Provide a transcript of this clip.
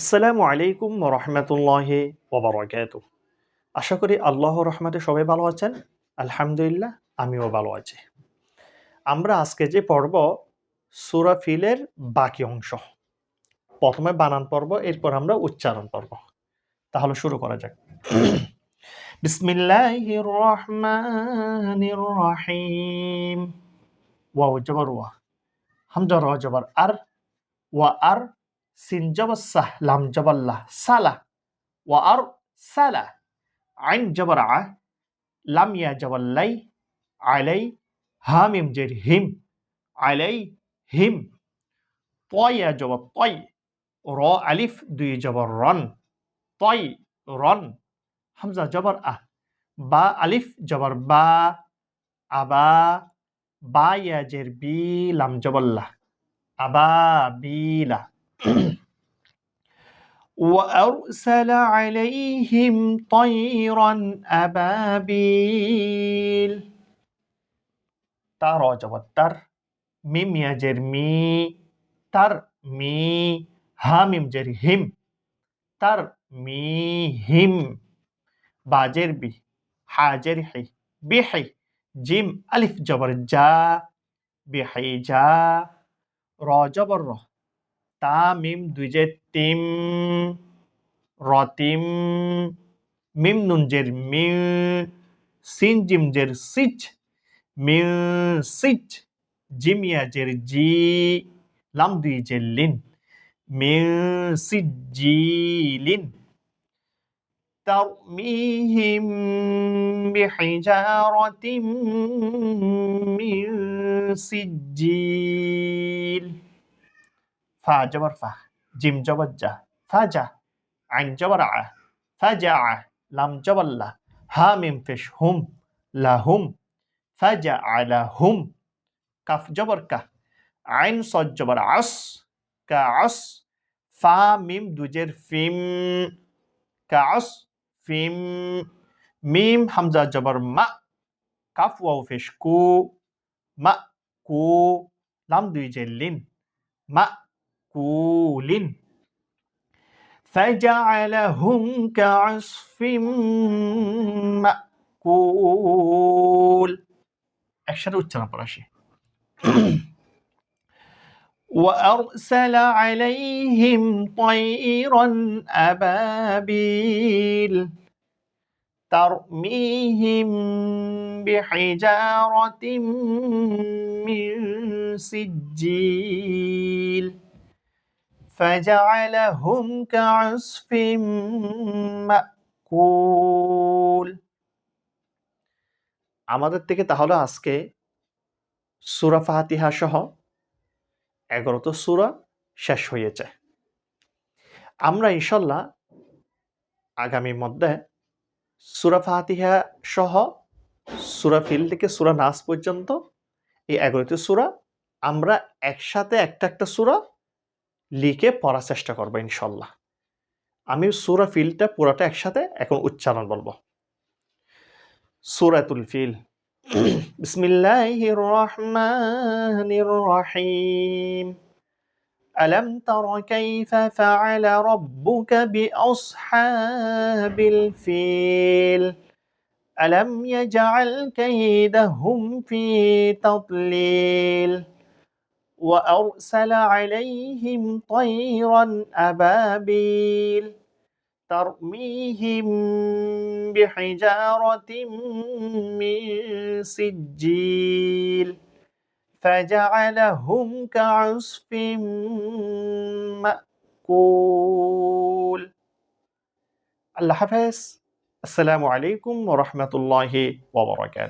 আসসালামু আলাইকুম রহমতুল্লাহ ওবরাকাত আশা করি আল্লাহ রহমতে সবাই ভালো আছেন। আলহামদুলিল্লাহ, আমিও ভালো আছি। আমরা আজকে যে পর্ব, সুরা ফিলের বাকি অংশ, প্রথমে বানান পর্ব, এরপর আমরা উচ্চারণ পর্ব। তাহলে শুরু করা যাক। বিসমিল্লাহির রহমানির রহিম। ওয়াও, জবর ওয়া। হামজা, র আর, ওয়া আর সিন জবর সাহ লাম জবর লাহ সালা ওয়া আর সালা আইন জবর আ লাম ইয়া জবর লাই আলাই হামিম জের হিম আলাই হিম তয়া জবর তয় র আলিফ দুই জবর রন তয় রন হামজা জবর আহ বা আলিফ জবর বা আবা বা ইয়া জের বি লাম জবল্লাহ আবা বিলা وأرسل عليهم طيرا أبابيل. تارو جواب تر ميم يجر مي. تر مي. هام جر هم تر مي هم باجر بي. حاجر حي. بحي جيم ألف جبر جا بحي جا. را جبر তা মিম দুই যে তিম রতিম মিম নুন জের মি সিন জিম জের সিচ মি সিচ জিমিয়া জের জি লাম দুই জের লিন মি সিজিলিন ترميهم بحجارة من سجيل ফা জবর ফা জিম জবর জা ফা জা আইন জবর আ ফা জা আ লাম জবর হা মিম ফেশ হুম লা হুম ফা জা আলা হুম কাফ জবর কা আইন সজ জবর আস কা আস ফা মিম দুজের ফিম কা আস ফিম মিম হামজা জবর মা কাফ ওয়াও ফেশ কু মা কু লাম দুই জের লিন মা কুলিন فجعلهم كعصف مأكول একসাথে উচ্চারণ করা আসে وأرسل عليهم طيرا أبابيل ترميهم بحجارة من سجيل فجعلهم كعصف مأكول আমাদের থেকে তাহলে আজকে সুরা ফাহাতিহা সহ এগারোটা সুরা শেষ হয়েছে আমরা ইনশাল্লাহ আগামী মধ্যে সুরা ফাহাতিহা সহ সুরা ফিল থেকে সুরা নাস পর্যন্ত এই এগারোটি সুরা আমরা একসাথে একটা একটা সুরা লিখে পড়ার চেষ্টা করবো ইনশাল্লাহ আমি সুরা ফিলটা পুরাটা একসাথে এখন উচ্চারণ বলবো সুরাতুল ফিল বিসমিল্লাহির রহমানির রহিম ألم تر كيف فعل ربك بأصحاب الفيل ألم يجعل كيدهم في تضليل وأرسل عليهم طيرا أبابيل ترميهم بحجارة من سجيل فجعلهم كعصف مأكول. الله حفظ السلام عليكم ورحمة الله وبركاته.